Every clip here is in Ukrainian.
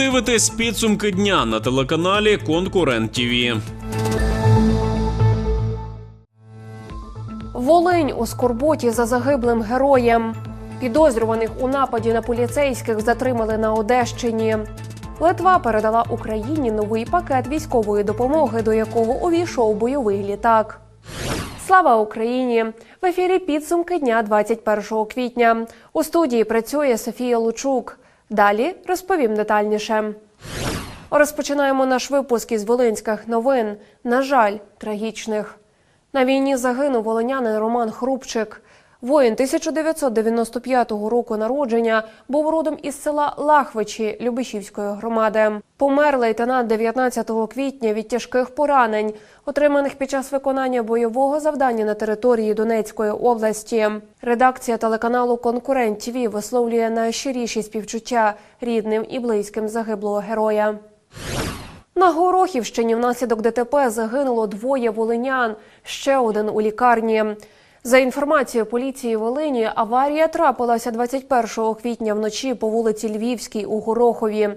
дивитесь підсумки дня на телеканалі Конкурент ТІВІ. Волинь у скорботі за загиблим героєм. Підозрюваних у нападі на поліцейських затримали на Одещині. Литва передала Україні новий пакет військової допомоги, до якого увійшов бойовий літак. Слава Україні! В ефірі підсумки дня 21 квітня. У студії працює Софія Лучук. Далі розповім детальніше. Розпочинаємо наш випуск із волинських новин. На жаль, трагічних. На війні загинув волонянин Роман Хрупчик. Воїн 1995 року народження був родом із села Лахвичі Любишівської громади. Помер лейтенант 19 квітня від тяжких поранень, отриманих під час виконання бойового завдання на території Донецької області. Редакція телеканалу Конкурент ТВ висловлює найщиріші співчуття рідним і близьким загиблого героя. На Горохівщині внаслідок ДТП загинуло двоє волинян, ще один у лікарні. За інформацією поліції Волині, аварія трапилася 21 квітня вночі по вулиці Львівській у Горохові.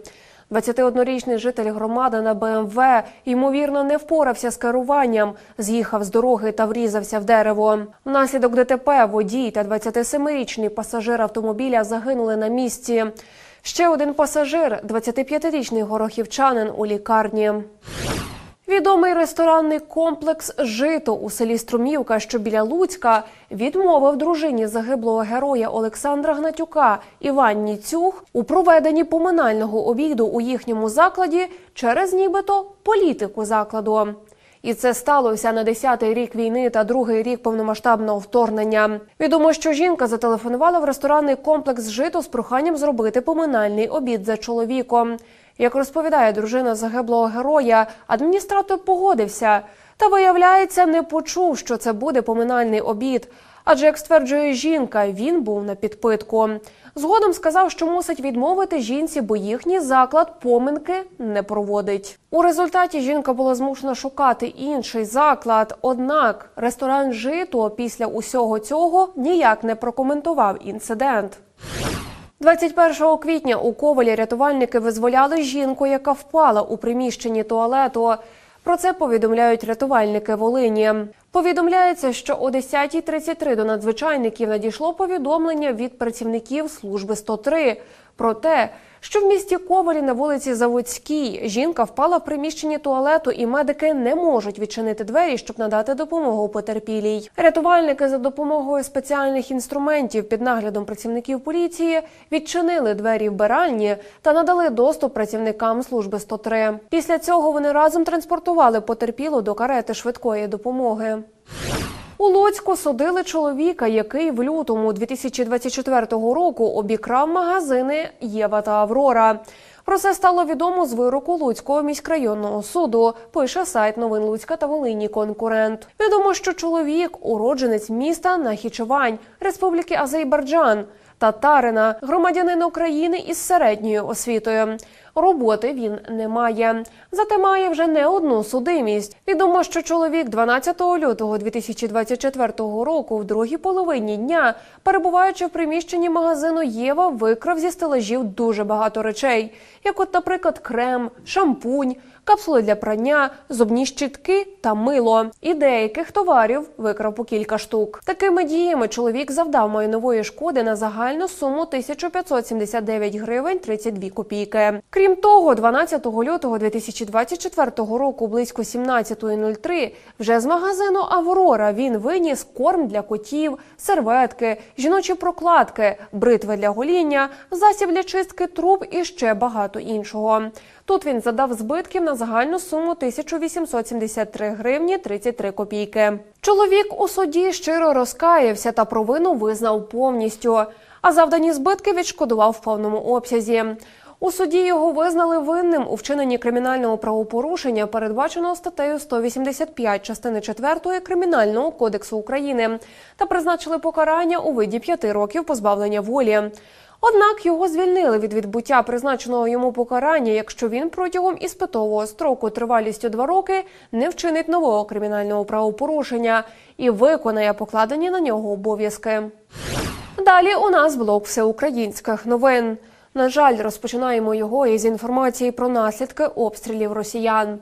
21-річний житель громади на БМВ ймовірно не впорався з керуванням, з'їхав з дороги та врізався в дерево. Внаслідок ДТП водій та 27-річний пасажир автомобіля загинули на місці. Ще один пасажир, 25-річний горохівчанин у лікарні. Відомий ресторанний комплекс Жито у селі Струмівка, що біля Луцька, відмовив дружині загиблого героя Олександра Гнатюка Іванні Цюх у проведенні поминального обіду у їхньому закладі через нібито політику закладу. І це сталося на 10-й рік війни та другий рік повномасштабного вторгнення. Відомо, що жінка зателефонувала в ресторанний комплекс жито з проханням зробити поминальний обід за чоловіком. Як розповідає дружина загиблого героя, адміністратор погодився та, виявляється, не почув, що це буде поминальний обід. Адже, як стверджує жінка, він був на підпитку. Згодом сказав, що мусить відмовити жінці, бо їхній заклад поминки не проводить. У результаті жінка була змушена шукати інший заклад. Однак ресторан жито після усього цього ніяк не прокоментував інцидент. 21 квітня у Ковалі рятувальники визволяли жінку, яка впала у приміщенні туалету. Про це повідомляють рятувальники Волині. Повідомляється, що о 10.33 до надзвичайників надійшло повідомлення від працівників служби 103 про те, що в місті Ковалі на вулиці Заводській жінка впала в приміщенні туалету, і медики не можуть відчинити двері, щоб надати допомогу потерпілій. Рятувальники за допомогою спеціальних інструментів під наглядом працівників поліції відчинили двері вбиральні та надали доступ працівникам служби 103. Після цього вони разом транспортували потерпілу до карети швидкої допомоги. У Луцьку судили чоловіка, який в лютому 2024 року обікрав магазини Єва та Аврора. Про це стало відомо з вироку Луцького міськрайонного суду. Пише сайт новин Луцька та Волині конкурент. Відомо, що чоловік уродженець міста Нахічевань Республіки Азербайджан. Татарина, громадянин України із середньою освітою. Роботи він не має. Зате має вже не одну судимість. Відомо, що чоловік 12 лютого 2024 року, в другій половині дня, перебуваючи в приміщенні магазину Єва, викрав зі стелажів дуже багато речей, як, от, наприклад, крем, шампунь, капсули для прання, зубні щітки та мило. І деяких товарів викрав по кілька штук. Такими діями чоловік завдав майнової шкоди на загальну суму 1579 гривень 32 копійки. Крім того, 12 лютого 2024 року, близько 17.03, вже з магазину Аврора він виніс корм для котів, серветки, жіночі прокладки, бритви для гоління, засіб для чистки труб і ще багато іншого. Тут він задав збитків на загальну суму 1873 гривні 33 копійки. Чоловік у суді щиро розкаявся та провину визнав повністю, а завдані збитки відшкодував в повному обсязі. У суді його визнали винним у вчиненні кримінального правопорушення, передбаченого статтею 185 частини 4 Кримінального кодексу України, та призначили покарання у виді п'яти років позбавлення волі. Однак його звільнили від відбуття призначеного йому покарання, якщо він протягом іспитового строку тривалістю два роки не вчинить нового кримінального правопорушення і виконає покладені на нього обов'язки. Далі у нас блок всеукраїнських новин. На жаль, розпочинаємо його із інформації про наслідки обстрілів росіян.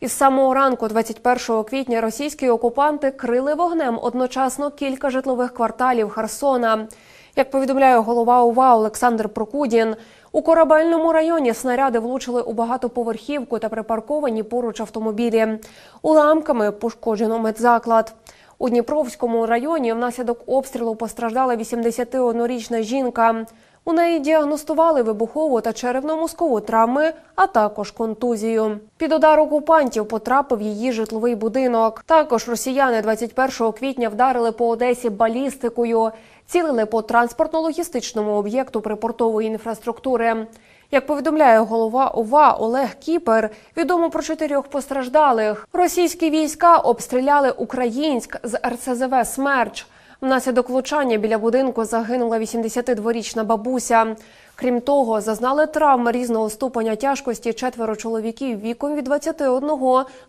Із самого ранку, 21 квітня, російські окупанти крили вогнем одночасно кілька житлових кварталів Херсона. Як повідомляє голова ОВА Олександр Прокудін, у корабельному районі снаряди влучили у багатоповерхівку та припарковані поруч автомобілі. Уламками пошкоджено медзаклад. У Дніпровському районі внаслідок обстрілу постраждала 81-річна жінка. У неї діагностували вибухову та черевно-мозкову травми, а також контузію. Під удар окупантів потрапив її житловий будинок. Також росіяни 21 квітня вдарили по Одесі балістикою, цілили по транспортно-логістичному об'єкту припортової інфраструктури. Як повідомляє голова ОВА Олег Кіпер, відомо про чотирьох постраждалих. Російські війська обстріляли Українськ з РСЗВ Смерч. Внаслідок влучання біля будинку загинула 82-річна бабуся. Крім того, зазнали травм різного ступеня тяжкості четверо чоловіків віком від 21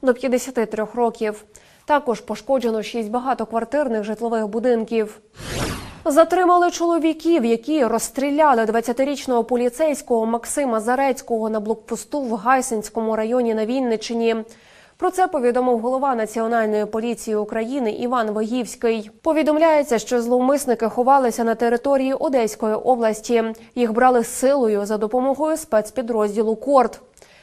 до 53 років. Також пошкоджено шість багатоквартирних житлових будинків. Затримали чоловіків, які розстріляли 20-річного поліцейського Максима Зарецького на блокпосту в Гайсинському районі на Вінниччині. Про це повідомив голова Національної поліції України Іван Воївський. Повідомляється, що зловмисники ховалися на території Одеської області. Їх брали силою за допомогою спецпідрозділу Корт.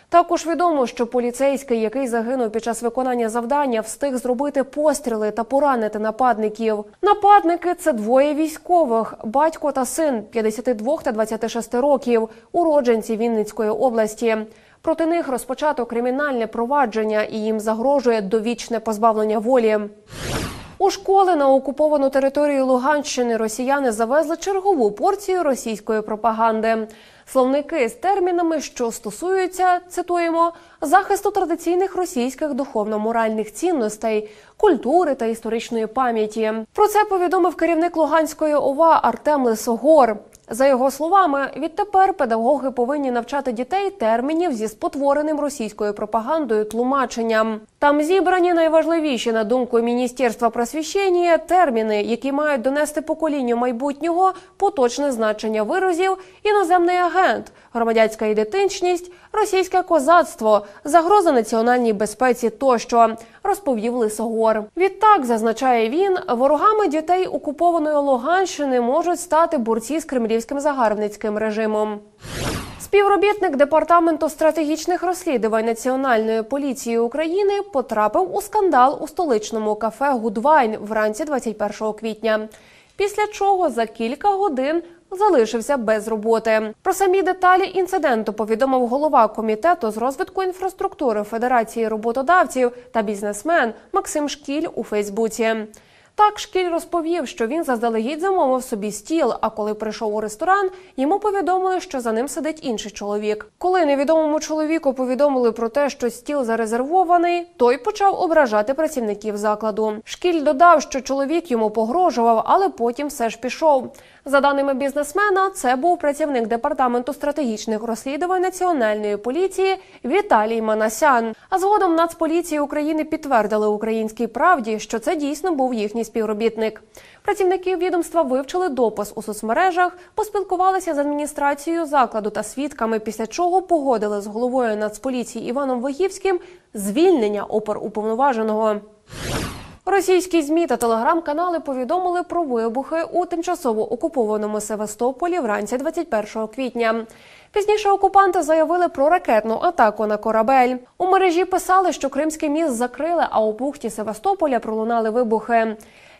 Також відомо, що поліцейський, який загинув під час виконання завдання, встиг зробити постріли та поранити нападників. Нападники це двоє військових: батько та син 52 та 26 років, уродженці Вінницької області. Проти них розпочато кримінальне провадження і їм загрожує довічне позбавлення волі. У школи на окуповану територію Луганщини росіяни завезли чергову порцію російської пропаганди. Словники з термінами, що стосуються, цитуємо, захисту традиційних російських духовно-моральних цінностей, культури та історичної пам'яті. Про це повідомив керівник Луганської ОВА Артем Лисогор. За його словами, відтепер педагоги повинні навчати дітей термінів зі спотвореним російською пропагандою тлумаченням. Там зібрані найважливіші на думку міністерства просвіщення терміни, які мають донести поколінню майбутнього поточне значення виразів, іноземний агент, громадянська ідентичність, російське козацтво, загроза національній безпеці тощо, розповів Лисогор. Відтак зазначає він, ворогами дітей окупованої Луганщини можуть стати борці з кремлівським загарбницьким режимом. Співробітник департаменту стратегічних розслідувань Національної поліції України потрапив у скандал у столичному кафе Гудвайн вранці 21 квітня. Після чого за кілька годин залишився без роботи. Про самі деталі інциденту повідомив голова комітету з розвитку інфраструктури Федерації роботодавців та бізнесмен Максим Шкіль у Фейсбуці. Так шкіль розповів, що він заздалегідь замовив собі стіл. А коли прийшов у ресторан, йому повідомили, що за ним сидить інший чоловік. Коли невідомому чоловіку повідомили про те, що стіл зарезервований, той почав ображати працівників закладу. Шкіль додав, що чоловік йому погрожував, але потім все ж пішов. За даними бізнесмена, це був працівник департаменту стратегічних розслідувань національної поліції Віталій Манасян. А згодом Нацполіції України підтвердили українській правді, що це дійсно був їхній співробітник. Працівники відомства вивчили допис у соцмережах, поспілкувалися з адміністрацією закладу та свідками, після чого погодили з головою Нацполіції Іваном Вагівським звільнення оперуповноваженого. Російські змі та телеграм-канали повідомили про вибухи у тимчасово окупованому Севастополі вранці 21 квітня. Пізніше окупанти заявили про ракетну атаку на корабель. У мережі писали, що Кримський міст закрили, а у бухті Севастополя пролунали вибухи.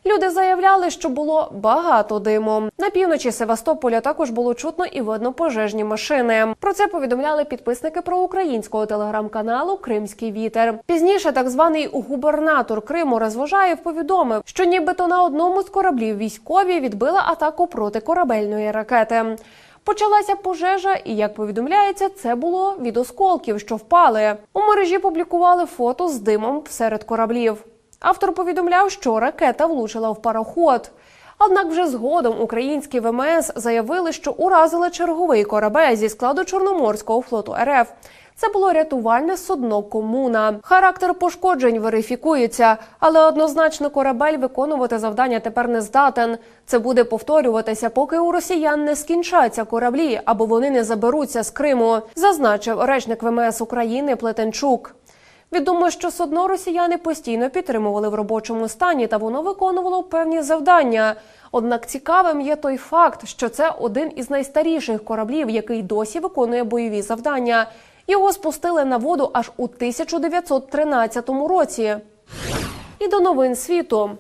Люди заявляли, що було багато диму. На півночі Севастополя також було чутно і видно пожежні машини. Про це повідомляли підписники проукраїнського телеграм-каналу Кримський вітер. Пізніше так званий губернатор Криму Розвожаєв повідомив, що нібито на одному з кораблів військові відбили атаку протикорабельної ракети. Почалася пожежа, і як повідомляється, це було від осколків, що впали. У мережі публікували фото з димом серед кораблів. Автор повідомляв, що ракета влучила в пароход. Однак вже згодом українські ВМС заявили, що уразили черговий корабель зі складу Чорноморського флоту РФ. Це було рятувальне судно комуна. Характер пошкоджень верифікується, але однозначно корабель виконувати завдання тепер не здатен. Це буде повторюватися, поки у росіян не скінчаться кораблі або вони не заберуться з Криму, зазначив речник ВМС України Плетенчук. Відомо, що судно росіяни постійно підтримували в робочому стані, та воно виконувало певні завдання. Однак цікавим є той факт, що це один із найстаріших кораблів, який досі виконує бойові завдання. Його спустили на воду аж у 1913 році. І до новин світу.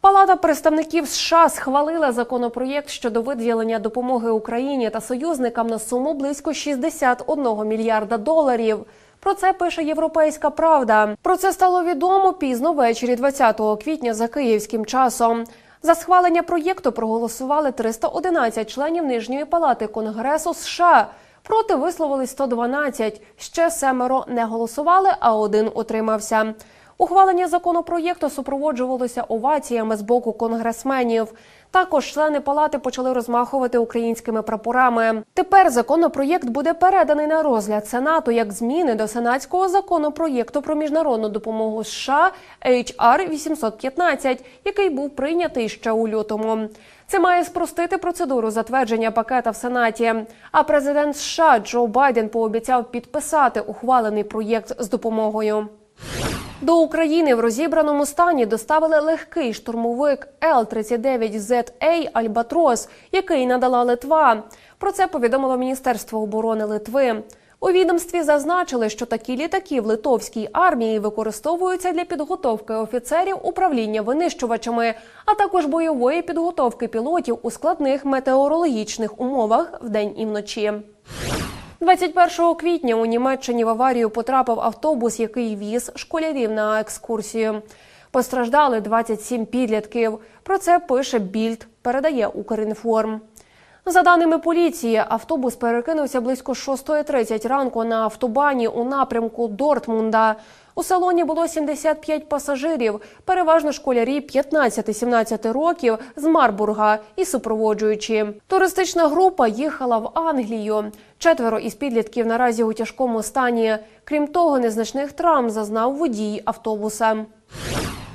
Палата представників США схвалила законопроєкт щодо виділення допомоги Україні та союзникам на суму близько 61 мільярда доларів. Про це пише Європейська Правда. Про це стало відомо пізно ввечері 20 квітня за київським часом. За схвалення проєкту проголосували 311 членів нижньої палати Конгресу США. Проти висловились 112. Ще семеро не голосували, а один утримався. Ухвалення законопроєкту супроводжувалося оваціями з боку конгресменів. Також члени палати почали розмахувати українськими прапорами. Тепер законопроєкт буде переданий на розгляд Сенату як зміни до сенатського законопроєкту про міжнародну допомогу США HR 815, який був прийнятий ще у лютому. Це має спростити процедуру затвердження пакета в Сенаті. А президент США Джо Байден пообіцяв підписати ухвалений проєкт з допомогою. До України в розібраному стані доставили легкий штурмовик Л-39ZA Альбатрос, який надала Литва. Про це повідомило Міністерство оборони Литви. У відомстві зазначили, що такі літаки в литовській армії використовуються для підготовки офіцерів управління винищувачами, а також бойової підготовки пілотів у складних метеорологічних умовах вдень і вночі. 21 квітня у Німеччині в аварію потрапив автобус, який віз школярів на екскурсію. Постраждали 27 підлітків. Про це пише Більд, передає Укрінформ. За даними поліції, автобус перекинувся близько 6.30 ранку на автобані у напрямку Дортмунда. У салоні було 75 пасажирів, переважно школярі 15-17 років з Марбурга і супроводжуючі. Туристична група їхала в Англію. Четверо із підлітків наразі у тяжкому стані. Крім того, незначних травм зазнав водій автобуса.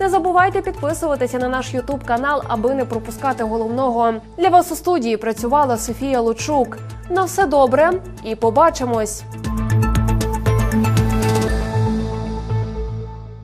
Не забувайте підписуватися на наш Ютуб канал, аби не пропускати головного. Для вас у студії працювала Софія Лучук. На все добре і побачимось.